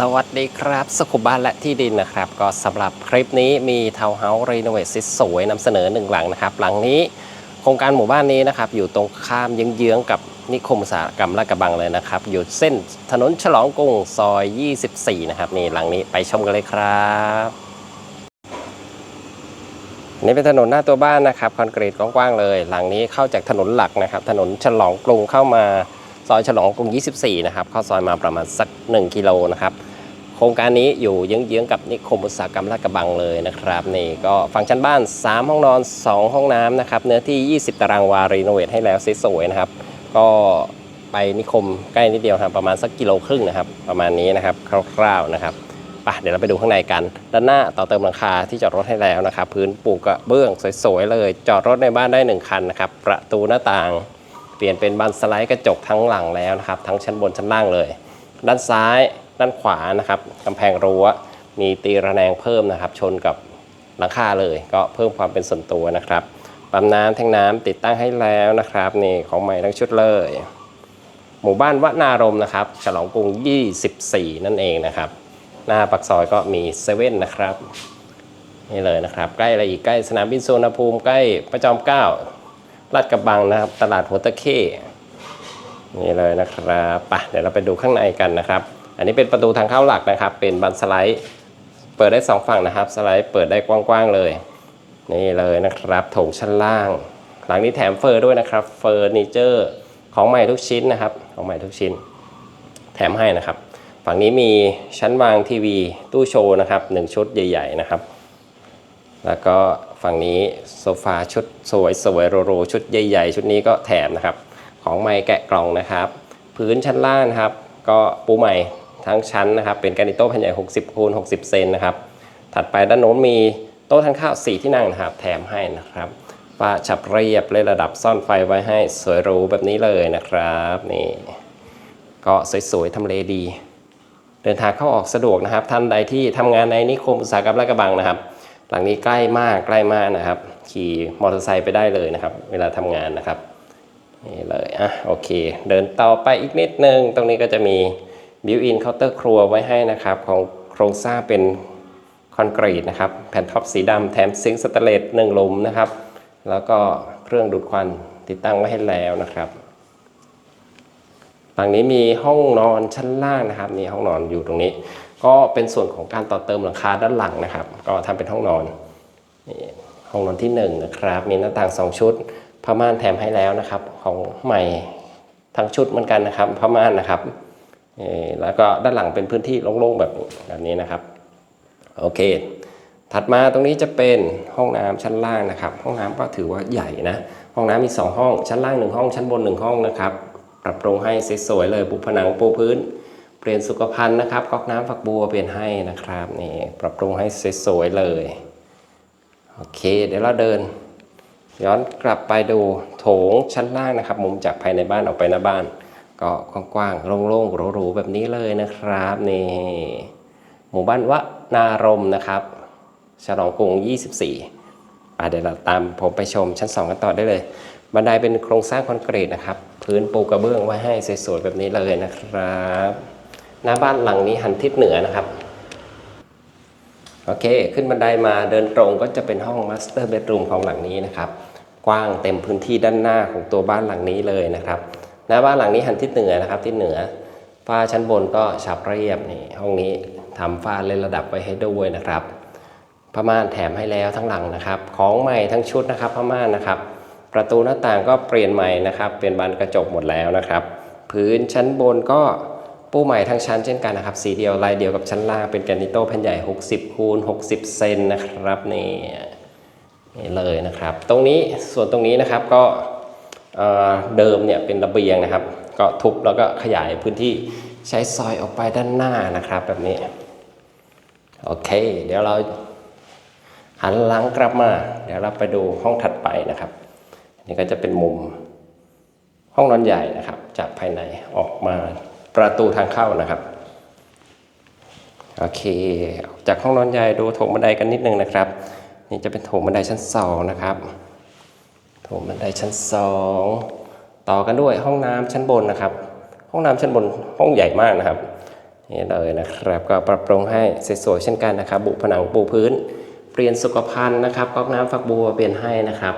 สวัสดีครับสกุบ้านและที่ดินนะครับ ก็สำหรับคลิปนี้มีทาวน์เฮาส์รีโนเวทสวยนำเสนอหนึ่งหลังนะครับ หลังนี้โครงการหมู่บ้านนี้นะครับ อยู่ตรงข้ามเยื้องๆกับนิคมอุตสาหกรรมลาดกระบังเลยนะครับ อยู่เส้นถนนฉลองกรุงซอย 24 นะครับ นี่หลังนี้ไปชมกันเลยครับนี่เป็นถนนหน้าตัวบ้านนะครับคอนกรีตกว้างๆเลย หลังนี้เข้าจากถนนหลักนะครับ ถนนฉลองกรุงเข้ามาซอยฉลองกรุง 24 นะครับ เข้าซอยมาประมาณสัก 1 กิโลนะครับ รงการนี้อยู่เยื้องๆกับนิคมอุตสาหกรรมลาดกระบังเลยนะครับนี่ก็ฝั่งชั้นบ้าน 3 ห้องนอน 2 ห้องน้ำนะครับเนื้อที่ 20 ตารางวารีโนเวทให้แล้วสวยๆนะครับ ก็ไปนิคมใกล้นิดเดียวครับประมาณสักกิโลครึ่งนะครับ ประมาณนี้นะครับคร่าวๆนะครับไปเดี๋ยวเราไปดูข้างในกัน ด้านหน้าต่อเติมหลังคาที่จอดรถให้แล้วนะครับ พื้นปูกระเบื้องสวยๆเลย จอดรถในบ้านได้ 1 คันนะครับ ประตูหน้าต่าง เปลี่ยนเป็นบานสไลด์กระจกทั้งหลังแล้วนะครับ ทั้งชั้นบนชั้นล่างเลย ด้านซ้าย ด้านขวานะครับกำแพงรั้วมีตีระแนงเพิ่มนะครับ ชนกับหลังคาเลย ก็เพิ่มความเป็นส่วนตัวนะครับปั๊มน้ำแทงน้ำติดตั้งให้แล้วนะครับนี่ของใหม่ทั้งชุดเลย หมู่บ้านวนารมนะครับ ฉลองกรุง 24 นั่นเองนะครับ หน้าปักซอยก็มีเซเว่นนะครับนี่เลยนะครับ ใกล้อะไรอีกใกล้สนามบินสุวรรณภูมิใกล้ประจอมเกล้าลาดกระบังนะครับ ตลาดหัวตะเข้นี่เลยนะครับไปเดี๋ยวเราไปดูข้างในกันนะครับ อันนี้เป็นประตูทางเข้าหลักนะครับ เป็นบันสไลด์ เปิดได้สองฝั่งนะครับ สไลด์เปิดได้กว้างๆเลย นี่เลยนะครับโถงชั้นล่าง หลังนี้แถมเฟอร์ด้วยนะครับ เฟอร์นิเจอร์ของใหม่ทุกชิ้นนะครับ ของใหม่ทุกชิ้น แถมให้นะครับ ฝั่งนี้มีชั้นวางทีวีตู้โชว์นะครับหนึ่งชุดใหญ่ ๆนะครับ แล้วก็ฝั่งนี้โซฟาชุดสวยสวยโรโรชุดใหญ่ ๆ ชุดนี้ก็แถมนะครับ ของใหม่แกะกล่องนะครับ พื้นชั้นล่างนะครับ ก็ปูใหม่ ทั้งชั้นนะครับ เป็นแกรนิโต้แผ่นใหญ่ 60คูณ60 เซนนะครับ ถัดไปด้านโน้นมีโต๊ะทานข้าว 4 ที่นั่งนะครับ แถมให้นะครับฝ้าฉับเรียบเลยระดับซ่อนไฟไว้ให้สวยหรูแบบนี้เลยนะครับนี่ก็สวยๆทำเลดี เดินทางเข้าออกสะดวกนะครับ ท่านใดที่ทำงานในนิคมอุตสาหกรรมลาดกระบังนะครับ หลังนี้ใกล้มากใกล้มากนะครับ ขี่มอเตอร์ไซค์ไปได้เลยนะครับ เวลาทำงานนะครับนี่เลยอะโอเค เดินต่อไปอีกนิดนึง ตรงนี้ก็จะมี บิวอินเคาน์เตอร์ครัวไว้ให้นะครับของโครงสร้างเป็นคอนกรีตนะครับ แผ่นท็อปสีดำแถมซิงค์สแตนเลสหนึ่งลมนะครับ แล้วก็เครื่องดูดควันติดตั้งไว้ให้แล้วนะครับฝั่งนี้มีห้องนอนชั้นล่างนะครับ มีห้องนอนอยู่ตรงนี้ ก็เป็นส่วนของการต่อเติมหลังคาด้านหลังนะครับ ก็ทำเป็นห้องนอนนี่ห้องนอนที่หนึ่งนะครับ มีหน้าต่างสองชุดผ้าม่านแถมให้แล้วนะครับ ของใหม่ทั้งชุดเหมือนกันนะครับผ้าม่านนะครับ แล้วก็ด้านหลังเป็นพื้นที่โล่งๆแบบแบบนี้นะครับโอเค ถัดมาตรงนี้จะเป็นห้องน้ำชั้นล่างนะครับ ห้องน้ำก็ถือว่าใหญ่นะห้องน้ำมี 2 ห้องชั้นล่าง 1 ห้องชั้นบน 1 ห้องนะครับปรับปรุงให้สวยๆเลยปูผนังปูพื้น เปลี่ยนสุขภัณฑ์นะครับก๊อกน้ำฝักบัวเปลี่ยนให้นะครับนี่ปรับปรุงให้สวยๆเลยโอเค เดี๋ยวเราเดิน ย้อนกลับไปดูโถงชั้นล่างนะครับ มุมจากภายในบ้านออกไปหน้าบ้าน ก็กว้างๆโล่งๆหรูๆแบบนี้เลยนะครับนี่หมู่บ้านวนารมนะครับ ฉลองกรุง 24อะเดี๋ยวเราตามผมไปชมชั้น 2 กันต่อได้เลย บันไดเป็นโครงสร้างคอนกรีตนะครับ พื้นปูกระเบื้องไว้ให้สวยๆแบบนี้เลยนะครับ หน้าบ้านหลังนี้หันทิศเหนือนะครับ โอเค ขึ้นบันไดมาเดินตรงก็จะเป็นห้องมาสเตอร์เบดรูมของหลังนี้นะครับ กว้างเต็มพื้นที่ด้านหน้าของตัวบ้านหลังนี้เลยนะครับ น้าบ้านหลังนี้หันทิศเหนือนะครับทิศเหนือฝ้าชั้นบนก็ฉาบเรียบนี่ห้องนี้ทำฝ้าเล่นระดับไว้ให้ด้วยนะครับผ้าม่านแถมให้แล้วทั้งหลังนะครับ ของใหม่ทั้งชุดนะครับผ้าม่านนะครับ ประตูหน้าต่างก็เปลี่ยนใหม่นะครับ เป็นบานกระจกหมดแล้วนะครับ พื้นชั้นบนก็ปูใหม่ทั้งชั้นเช่นกันนะครับ สีเดียวลายเดียวกับชั้นล่างเป็นแกนิโต้แผ่นใหญ่ 60คูณ60 เซนนะครับนี่นี่เลยนะครับ ตรงนี้ส่วนตรงนี้นะครับก็ เเดิมเนี่ยเป็นระเบียงนะครับ ก็ทุบแล้วก็ขยายพื้นที่ใช้ซอยออกไปด้านหน้านะครับ แบบนี้ โอเค เดี๋ยวเราหันหลังกลับมา เดี๋ยวเราไปดูห้องถัดไปนะครับนี่ก็จะเป็นมุมห้องนอนใหญ่นะครับ จากภายในออกมาประตูทางเข้านะครับโอเคออกจากห้องนอนใหญ่ดูโถงบันไดกันนิดนึงนะครับ นี่จะเป็นโถงบันไดชั้นสองนะครับ โถงบันไดชั้นสองต่อกันด้วยห้องน้ำชั้นบนนะครับ ห้องน้ำชั้นบนห้องใหญ่มากนะครับนี่เลยนะครับ ก็ปรับปรุงให้สวยๆเช่นกันนะครับ บุผนังปูพื้น เปลี่ยนสุขภัณฑ์นะครับก๊อกน้ำฝักบัวเปลี่ยนให้นะครับ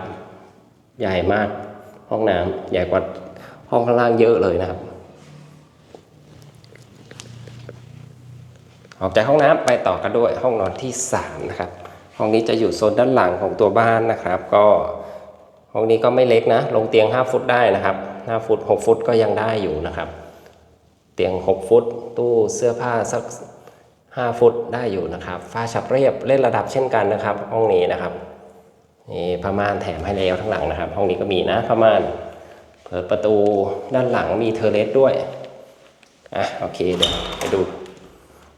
ใหญ่มากห้องน้ำใหญ่กว่าห้องข้างล่างเยอะเลยนะครับ ออกจากห้องน้ำไปต่อกันด้วยห้องนอนที่3นะครับห้องนี้จะอยู่โซนด้านหลังของตัวบ้านนะครับ ก็ ห้องนี้ก็ไม่เล็กนะ ลงเตียง 5 ฟุตได้นะครับ5ฟุต 6 ฟุตก็ยังได้อยู่นะครับ เตียง 6 ฟุต ตู้เสื้อผ้าสัก 5 ฟุตได้อยู่นะครับฝ้าฉับเรียบเล่นระดับเช่นกันนะครับ ห้องนี้นะครับนี่ผ้าม่านแถมให้แล้วทั้งหลังนะครับ ห้องนี้ก็มีนะผ้าม่านเปิดประตูด้านหลังมีเทเลสด้วยอะโอเคเดี๋ยวไปดู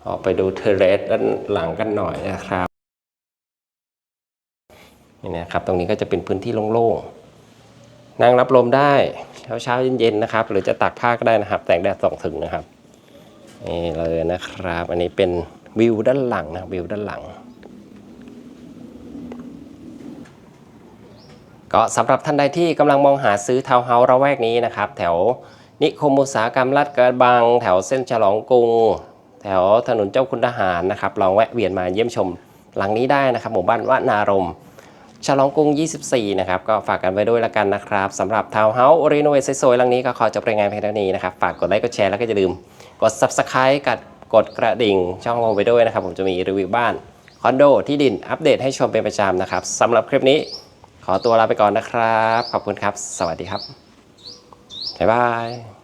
ออกไปดูเทเรสด้านหลังกันหน่อยนะครับ นี่นะครับตรงนี้ก็จะเป็นพื้นที่โล่งๆนั่งรับลมได้เช้าเช้าๆเย็นๆนะครับ หรือจะตักผ้าก็ได้นะครับแสงแดดส่องถึงนะครับนี่เลยนะครับ อันนี้เป็นวิวด้านหลังนะวิวด้านหลัง ก็สำหรับท่านใดที่กำลังมองหาซื้อทาวน์เฮาส์ระแวกนี้นะครับ แถวนิคมอุตสาหกรรมลาดกระบัง แถวเส้นฉลองกรุง แถวถนนเจ้าคุณทหารนะครับลองแวะเวียนมาเยี่ยมชมหลังนี้ได้นะครับ หมู่บ้านวนารม ฉลองกรุง 24 นะครับ ก็ฝากกันไว้ด้วยละกันนะครับสำหรับทาวน์เฮาส์รีโนเวทสวยๆหลังนี้ก็ขอจบรายงานเพียงเท่านี้นะครับ ฝากกดไลค์กดแชร์แล้วก็อย่าลืมกด Subscribe กับกดกระดิ่งช่องลงไปด้วยนะครับ ผมจะมีรีวิวบ้านคอนโดที่ดินอัปเดตให้ชมเป็นประจำนะครับสำหรับคลิปนี้ ขอตัวลาไปก่อนนะครับ ขอบคุณครับ สวัสดีครับบ๊ายบาย